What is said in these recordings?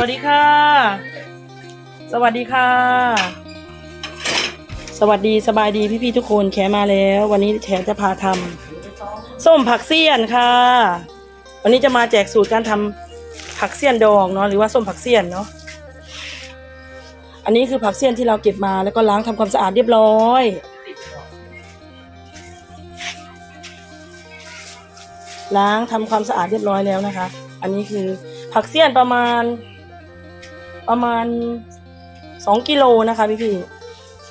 วัสดีค่ะ สวัสดีค่ะ สวัสดีสบายดีพี่ๆทุกคนแขมาแล้ว วันนี้แขจะพาทำส้มผักเสี้ยนค่ะ วันนี้จะมาแจกสูตรการทำผักเสี้ยนดองเนาะหรือว่าส้มผักเสี้ยนเนาะอันนี้คือผักเสี้ยนที่เราเก็บมาแล้วก็ล้างทำความสะอาดเรียบร้อยล้างทำความสะอาดเรียบร้อยแล้วนะคะ อันนี้คือผักเสี้ยนประมาณ ประมาณสองกิโลนะคะพี่พี่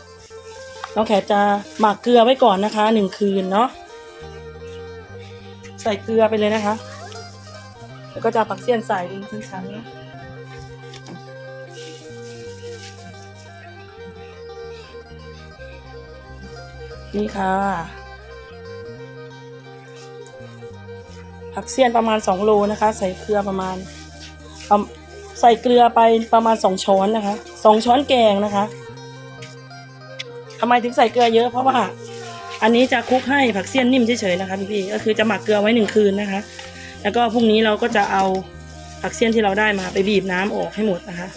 ๆน้องแขกจะหมักเกลือไว้ก่อนนะคะหนึ่งคืนเนาะใส่เกลือไปเลยนะคะ แล้วก็จะเอาผักเสี้ยนใส่เป็นชั้นๆนะนี่ค่ะ ผักเสี้ยนประมาณ2โลนะคะ ใส่เกลือประมาณ ใส่เกลือไปประมาณ2ช้อนนะคะ2ช้อนแกงนะคะทำไมถึงใส่เกลือเยอะเพราะว่า อันนี้จะคลุกให้ผักเสี้ยนนิ่มเฉยๆนะคะพี่ๆก็คือจะหมักเกลือไว้หนึ่งคืนนะคะ แล้วก็พรุ่งนี้เราก็จะเอาผักเสี้ยนที่เราได้มาไปบีบน้ำออกให้หมดนะคะ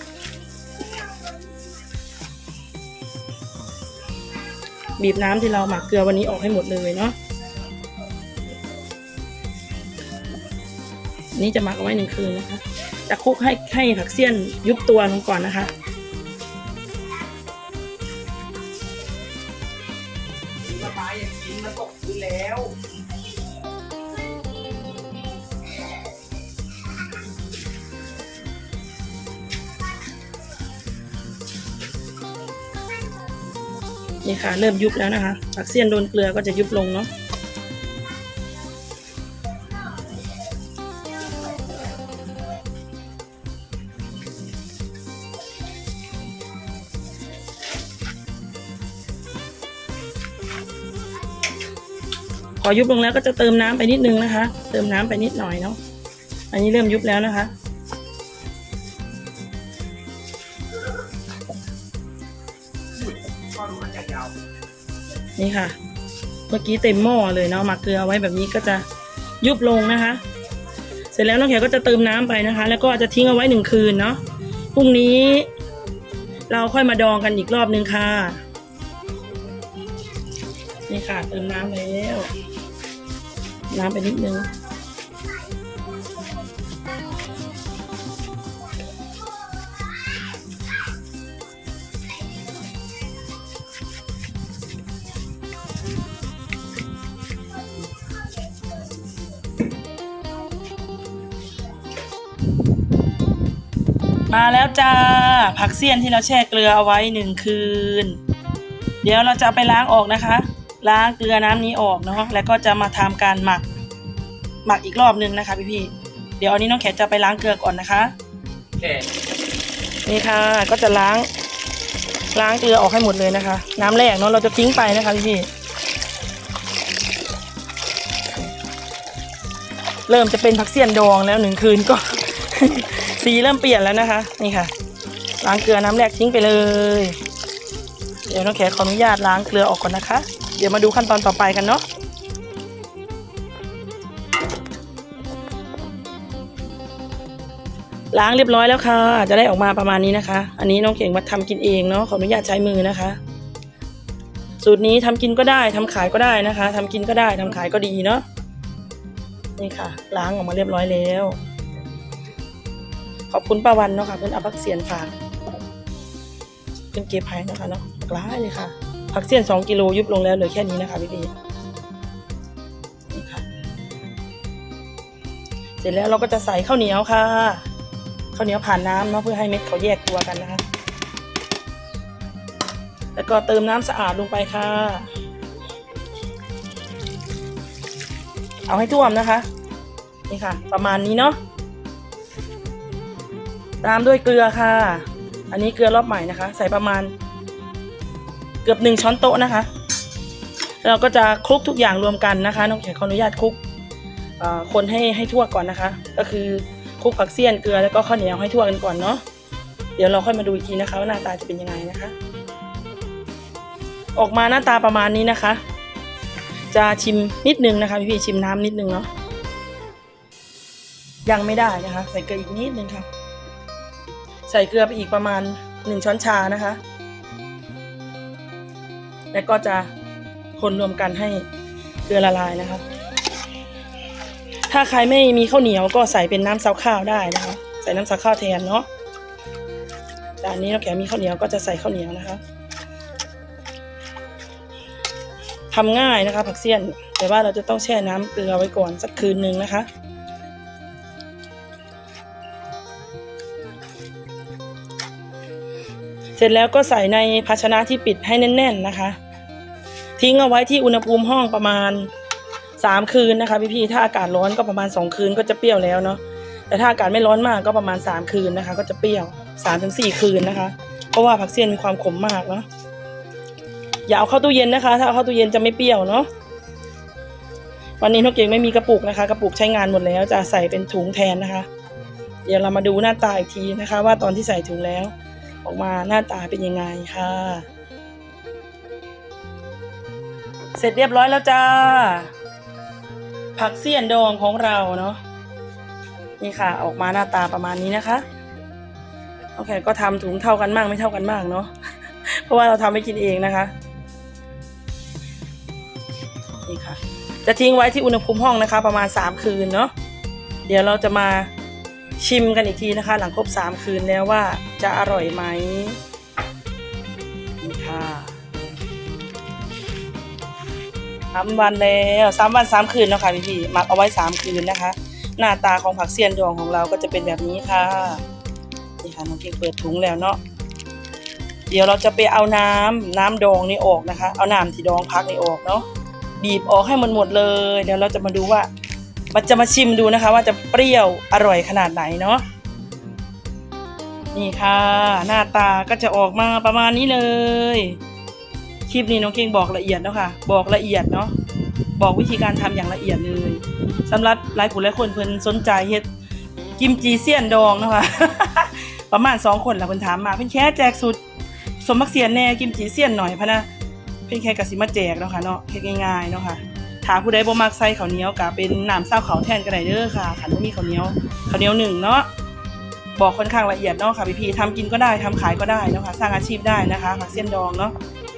บีบน้ำที่เราหมักเกลือวันนี้ออกให้หมดเลยเนาะนี่จะหมักเอาไว้หนึ่งคืนนะคะ จะคลุกให้ให้ผักเสี้ยนยุบตัวลงก่อนนะคะระบายอย่างกินมาตกคืนแล้วนี่ค่ะ เริ่มยุบแล้วนะคะผักเสี้ยนโดนเกลือก็จะยุบลงเนาะ อยุบลงแล้วก็จะเติมน้ำไปนิดนึงนะคะ เติมน้ำไปนิดหน่อยเนาะอันนี้เริ่มยุบแล้วนะคะ นี่ค่ะ เมื่อกี้เต็มหม้อเลยเนาะหมักเกลือไว้แบบนี้ก็จะยุบลงนะคะ เสร็จแล้วน้องแขกก็จะเติมน้ำไปนะคะ แล้วก็จะทิ้งเอาไว้หนึ่งคืนเนาะพรุ่งนี้ เราค่อยมาดองกันอีกรอบนึงค่ะนี่ค่ะเติมน้ำแล้ว น้ำไปนิดนึงมาแล้วจ้า ผักเสี้ยนที่เราแช่เกลือเอาไว้หนึ่งคืน เดี๋ยวเราจะไปล้างออกนะคะ ล้างเกลือน้ำนี้ออกเนาะแล้วก็จะมาทำการหมักหมักอีกรอบนึงนะคะพี่ๆเดี๋ยวอันนี้น้องแขกจะไปล้างเกลือก่อนนะคะแค่นี่ค่ะก็จะล้างล้างเกลือออกให้หมดเลยนะคะ น้ำแรกเนาะเราจะทิ้งไปนะคะพี่ๆเริ่มจะเป็นผักเสี้ยนดองแล้วหนึ่งคืนก็ สีเริ่มเปลี่ยนแล้วนะคะ นี่ค่ะ ล้างเกลือน้ำแรกทิ้งไปเลย เดี๋ยวน้องแขกขออนุญาตล้างเกลือออกก่อนนะคะ เดี๋ยวมาดูขั้นตอนต่อไปกันเนาะล้างเรียบร้อยแล้วค่ะ จะได้ออกมาประมาณนี้นะคะ อันนี้น้องเก่งมาทำกินเองเนาะขออนุญาตใช้มือนะคะ สูตรนี้ทำกินก็ได้ทำขายก็ได้นะคะทำกินก็ได้ทำขายก็ดีเนาะนี่ค่ะ ล้างออกมาเรียบร้อยแล้ว ขอบคุณป้าวันเนาะค่ะเพื่อนอาผักเสียนฝากเพื่อนเก็บให้นะคะเนาะหลากหลาเลยค่ะ ผักเสียนสองกิโลยุบลงแล้วเหลือแค่นี้นะคะพี่พีนี่ค่ะเสร็จแล้วเราก็จะใส่ข้าวเหนียวค่ะ ข้าวเหนียวผ่านน้ำเนาะเพื่อให้เม็ดเขาแยกตัวกันนะคะ แล้วก็เติมน้ำสะอาดลงไปค่ะ เอาให้ท่วมนะคะ นี่ค่ะ ประมาณนี้เนาะ ตามด้วยเกลือค่ะ อันนี้เกลือรอบใหม่นะคะ ใส่ประมาณเกือบหนึ่งช้อนโต๊ะนะคะ เราก็จะคลุกทุกอย่างรวมกันนะคะน้องแขกขออนุญาตคลุกคนให้ให้ทั่วก่อนนะคะ ก็คือคลุกผักเสี้ยนเกลือแล้วก็ข้าวเหนียวให้ทั่วกันก่อนเนาะเดี๋ยวเราค่อยมาดูอีกทีนะคะว่าหน้าตาจะเป็นยังไงนะคะ ออกมาหน้าตาประมาณนี้นะคะ จะชิมนิดนึงนะคะพี่พี่ๆชิมน้ำนิดนึงเนาะยังไม่ได้นะคะ ใส่เกลืออีกนิดนึงค่ะ ใส่เกลือไปอีกประมาณหนึ่งช้อนชานะคะ แล้วก็จะคนรวมกันให้เกลือละลายนะคะ ถ้าใครไม่มีข้าวเหนียวก็ใส่เป็นน้ำซาวข้าวได้นะคะ ใส่น้ำซาวข้าวแทนเนาะแต่อันนี้เราแกมีข้าวเหนียวก็จะใส่ข้าวเหนียวนะคะทำง่ายนะคะ ผักเสี้ยน แต่ว่าเราจะต้องแช่น้ำเกลือไว้ก่อนสักคืนหนึ่งนะคะ เสร็จแล้วก็ใส่ในภาชนะที่ปิดให้แน่น ๆนะคะ ทิ้งเอาไว้ที่อุณหภูมิห้องประมาณสามคืนนะคะพี่ๆถ้าอากาศร้อนก็ประมาณสองคืนก็จะเปรี้ยวแล้วเนาะแต่ถ้าอากาศไม่ร้อนมากก็ประมาณสามคืนนะคะ ก็จะเปรี้ยวสามถึงสี่คืนนะคะ เพราะว่าผักเสี้ยนมีความขมมากเนาะอย่าเอาเข้าตู้เย็นนะคะ ถ้าเอาเข้าตู้เย็นจะไม่เปรี้ยวเนาะวันนี้นกเก่งไม่มีกระปุกนะคะ กระปุกใช้งานหมดแล้วจะใส่เป็นถุงแทนนะคะ เดี๋ยวเรามาดูหน้าตาอีกทีนะคะ ว่าตอนที่ใส่ถุงแล้ว ออกมาหน้าตาเป็นยังไงค่ะ เสร็จเรียบร้อยแล้วจ้า ผักเสี้ยนดองของเราเนาะนี่ค่ะ ออกมาหน้าตาประมาณนี้นะคะโอเคก็ทำถุงเท่ากันมากไม่เท่ากันมากเนาะเพราะว่าเราทำไม่กินเองนะคะนี่ค่ะ จะทิ้งไว้ที่อุณหภูมิห้องนะคะ ประมาณสามคืนเนาะเดี๋ยวเราจะมา ชิมกันอีกทีนะคะ หลังครบสามคืนแล้วว่าจะอร่อยไหมนี่ค่ะสามวันแล้วสามวันสามคืนเนาะค่ะพี่พี่ๆหมักเอาไว้สามคืนนะคะ หน้าตาของผักเสี้ยนดองของเราก็จะเป็นแบบนี้ค่ะนี่ค่ะน้องเก่งเปิดถุงแล้วเนาะเดี๋ยวเราจะไปเอาน้ำน้ำดองนี่ออกนะคะ เอาน้ำที่ดองพักนี่ออกเนาะบีบออกให้มันหมดเลย เดี๋ยวเราจะมาดูว่า มันจะมาชิมดูนะคะว่าจะเปรี้ยวอร่อยขนาดไหนเนาะนี่ค่ะ หน้าตาก็จะออกมาประมาณนี้เลย คลิปนี้น้องเก่งบอกละเอียดเนาะค่ะ บอกละเอียดเนาะบอกวิธีการทำอย่างละเอียดเลยสำหรับหลายผู้หลายคนเพิ่นสนใจเฮ็ดกิมจีเซียนดองนะคะประมาณสองคนแหละเพิ่นถามมาเพิ่นแค่แจกสูตรสมมักเสียนแน่กิมจีเซียนหน่อยพะนะเพิ่นแค่กสิมาแจกเนาะค่ะเนาะเฮ็ดง่ายๆเนาะค่ะ ถ้าผู้ใดบ่มักใส่ข้าวเหนียวก็เป็นน้ำเศร้าเขาวแทนก็ได้เด้อค่ะคันบ่มีข้าวเหนียวข้าวเหนียวหนึ่งเนาะบอกค่อนข้างละเอียดเนาะค่ะพี่ๆทำกินก็ได้ทำขายก็ได้เนาะค่ะสร้างอาชีพได้นะคะผักเส้นดองเนาะ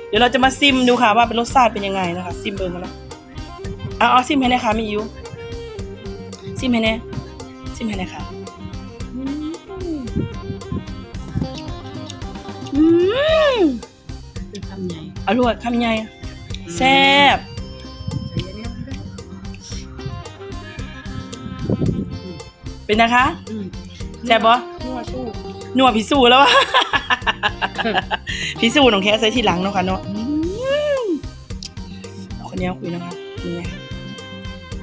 เดี๋ยวเราจะมาซิมดูค่ะว่าเป็นรสชาติเป็นยังไงนะคะซิมเบิ่งกันเนาะเอาเอาซิมให้แน่ค่ะมีอิวซิมให้แน่ซิมให้แน่ค่ะอืมอืมคือคำใหญ่อร่อยคำใหญ่แซ่บ เป็นนะคะอืมแซ่บบ่นัวสู้นัวพิสูจน์แล้ววะพิสูจน์ของแค่ใส่ทีหลังเนาะค่ะเนาะอืมเอาคนนี้คุยนะคะนี่ไง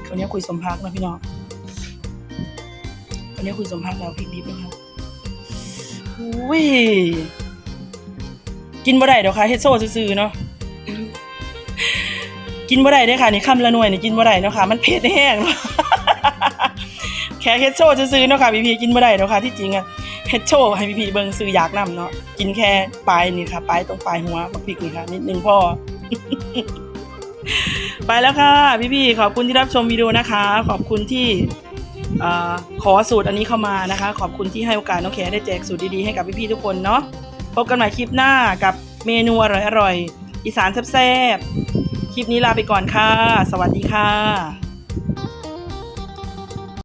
คนนี้คุยสมพักนะพี่น้องคนนี้คุยสมพักแล้วพริกดิบนะคะอุ้ยกินบ่ได้เดี๋ยวค่ะเฮ็ดโซ่ซื่อๆเนาะกินบ่ได้เด้อค่ะนี่คำละหน่วยนี่กินบ่ได้เนาะค่ะ มันเผ็ดแห้งเนาะแค่เฮ็ดโซ่ซื่อเนาะค่ะพี่ๆกินบ่ได้เนาะค่ะที่จริงอะเฮ็ดโชว์ให้พี่ๆเบิ่งซื้ออยากนำเนาะกินแค่ปลายนี่ค่ะปลายตรงปลายหัวบักพริกนี่ค่ะนิดนึงพ่อไปแล้วค่ะพี่ๆขอบคุณที่รับชมวิดีโอนะคะ ขอบคุณที่อ่อขอสูตรอันนี้เข้ามานะคะ ขอบคุณที่ให้โอกาสน้องแขได้แจกสูตรดีๆให้กับพี่ๆทุกคนเนาะพบกันใหม่คลิปหน้ากับเมนูอร่อยๆอีสานแซ่บๆคลิปนี้ลาไปก่อนค่ะ สวัสดีค่ะ